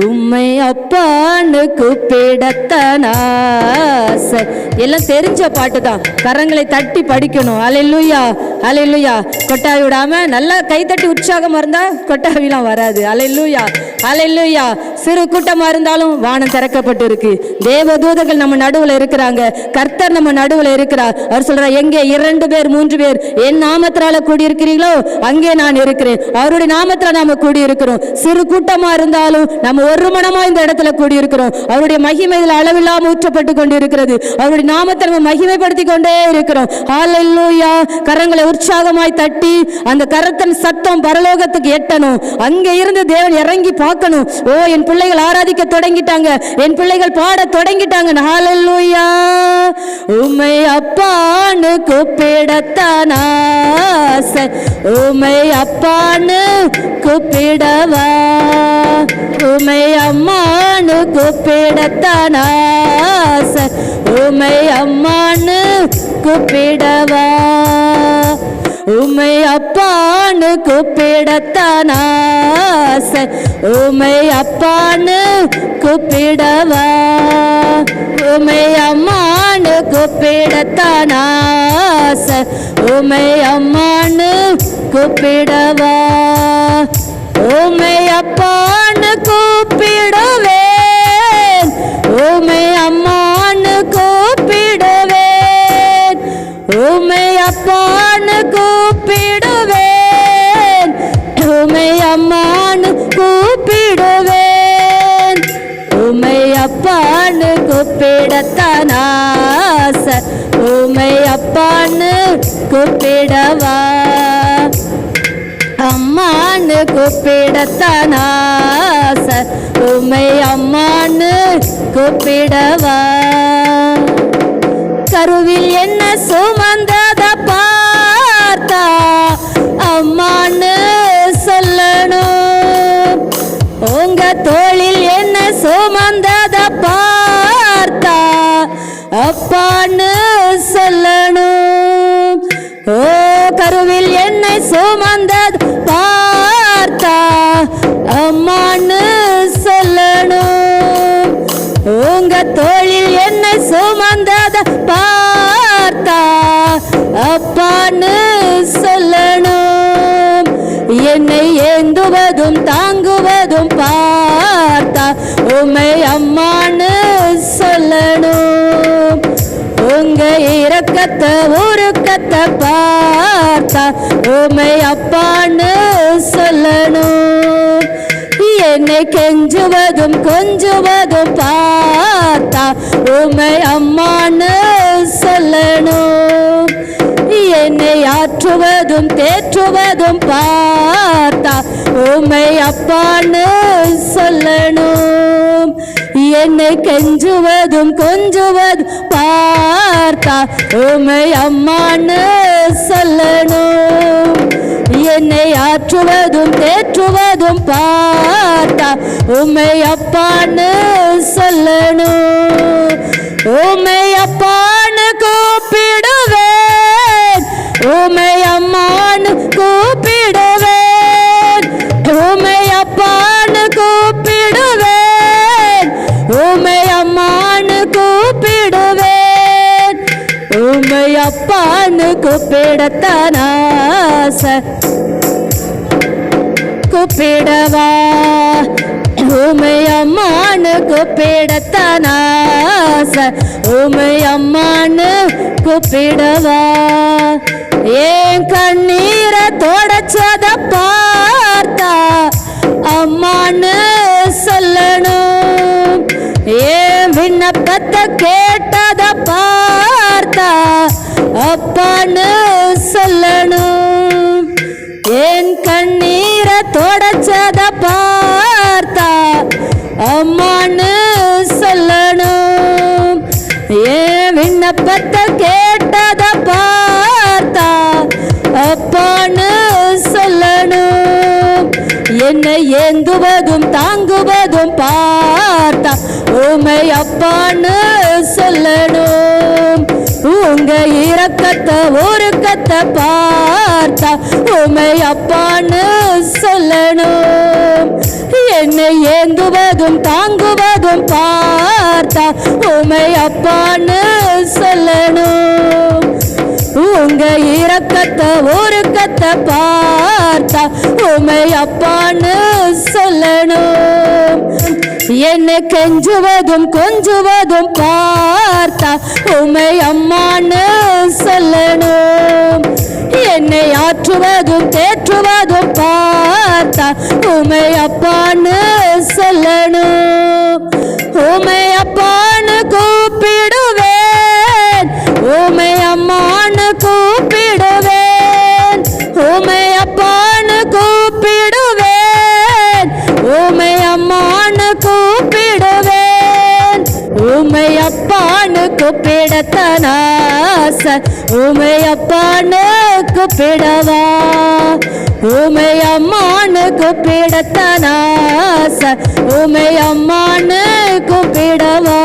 உம்மை அப்பான்னு கூப்பிடத்தான் எல்லாம் தெரிஞ்ச பாட்டு தான் கரங்களை தட்டி படிக்கணும். அலையிலுயா அலையிலுயா. கொட்டாவி விடாம நல்லா கைத்தட்டி உற்சாகமா இருந்தா கொட்டாவிலாம் வராது. அலையிலுயா. அலையிலுயா. சிறு கூட்டமா இருந்தாலும் வானம் திறக்கப்பட்டு இருக்கு தேவதூதர்கள் நம்ம நடுவுல இருக்கிறாங்க. கர்த்தர் நம்ம நடுவுல இருக்கிறார். அவர் சொல்றார் எங்கே இரண்டு பேர் மூன்று பேர் என் நாமத்தினால கூடியிருக்கிறீங்களோ அங்கே நான் இருக்கிறேன். அவருடைய நாமத்துல நாம கூடியிருக்கிறோம். சிறு கூட்டமா இருந்தாலும் நம்ம ஒரு மனமா இந்த இடத்துல கூடியிருக்கிறோம். அவருடைய மகிமை இதில் அளவில்லாம ஊற்றப்பட்டு கொண்டிருக்கிறது. அவருடைய நாமத்தை நம்ம மகிமைப்படுத்தி கொண்டே இருக்கிறோம். கரங்களை உற்சாகமாய் தட்டி அந்த கரத்தன் சத்தம் பரலோகத்துக்கு எட்டணும். அங்கே இருந்து தேவன் இறங்கி பார்க்கணும். ஓ என் பிள்ளைகள் ஆராதிக்க தொடங்கிட்டாங்க. என் பிள்ளைகள் பாட தொடங்கிட்டாங்க. ஹalleluya. உமை அப்பான்னு கூப்பிடத்தான் ஆசை. உமை அப்பான்னு கூப்பிடவா. உமை அம்மானு கூப்பிடத்தான் ஆசை. உமை அம்மானு கூப்பிடவா. அப்பானுக்கு அப்பான்னு ஆசை. உமை அப்பானு கூப்பிடவா? உமை அம்மானு கூப்பிடத்தான் ஆசை. உமை அம்மானு கூப்பிடவா? உமை அப்பானு கூப்பிடவே அம்மானு கூப்பிடுவேன். உமை அப்பான்னு கூப்பிடத்தான் ஆசை. உமை அப்பான்னு கூப்பிடவா. அம்மான்னு கூப்பிடத்தான் ஆசை. உமை அம்மான்னு கூப்பிடவா. கருவில் வந்தத பார்த்தா அப்பான்னு சொல்லணும். ஓ கருவில் என்னை சுமந்தது பார்த்தா அம்மான்னு சொல்லணும். உங்க தோழில் என்னை சுமந்தத பார்த்தா அப்பான்னு சொல்லணும். என்னை ஏந்துவதும் தாங்குவதும் பா உமை அம்மான்னு சொல்லணும். உங்க இறக்கத்தை உருக்கத்தை பார்த்தா உமை அப்பான்னு சொல்லணும். என்னை கெஞ்சுவதும் கொஞ்சுவதும் பார்த்தா உமை அம்மான்னு சொல்லணும். என்னை ஆற்றுவதும் தேற்றுவதும் பார்த்தா உமை அப்பான்னு சொல்லணும். என்னை கெஞ்சுவதும் கொஞ்சுவதும் பார்த்தா உமை அம்மான்னு சொல்லணும். என்னை ஆற்றுவதும் தேற்றுவதும் பார்த்தா உமை அப்பான்னு சொல்லணும். உமை அப்பான்னு கூ அம்மானு கூப்பிடுவேன். உமை அப்பான்னு கூப்பிடத்தான் ஆசை. கூப்பிடவா? உமை அம்மானு கூப்பிடத்தான் ஆசை. உமை அம்மானு கூப்பிடவா? ஏன் கண்ணீரை அப்பான்னு சொல்லணும். என் கண்ணீரை தொடச்சத பார்த்தா அம்மான்னு சொல்லணும். என் விண்ணப்பத்தை கேட்டத பார்த்தா அப்பான்னு சொல்லணும். என்னை ஏந்துவதும் தாங்குவதும் பார்த்தா உமை அப்பான்னு சொல்லணும். உங்க இரக்கத்தை ஒருக்கத்தை பார்த்தா உமை அப்பான்னு சொல்லணும். என்னை ஏந்துவதும் தாங்குவதும் பார்த்தா உமை அப்பான்னு சொல்லணும். உங்க இரக்கத்தை ஒருக்கத்தை பார்த்தா உமை அப்பான்னு சொல்லணும். என்னை கெஞ்சுவதும் கொஞ்சுவதும் பார்த்தா உமை அம்மான்னு சொல்லணும் என்னை ஆற்றுவதும் தேற்றுவதும் பார்த்தா உமை அப்பான்னு சொல்லணும். உமை அப்பான்னு கூப்பிடுவேன். உமை அம்மான்னு கூப்பிடுவேன். உமை அப்பான்னு கூப்பிடுவேன். உமை அம்மான்னு கூப்பிடுவேன். உமை அப்பான்னு கூப்பிடத்தனா ஆச. உமை அப்பானுக்கு பிடவா? உமை அம்மானுக்கு பிடத்தன ஆச. உமை அம்மானுக்கு பிடவா?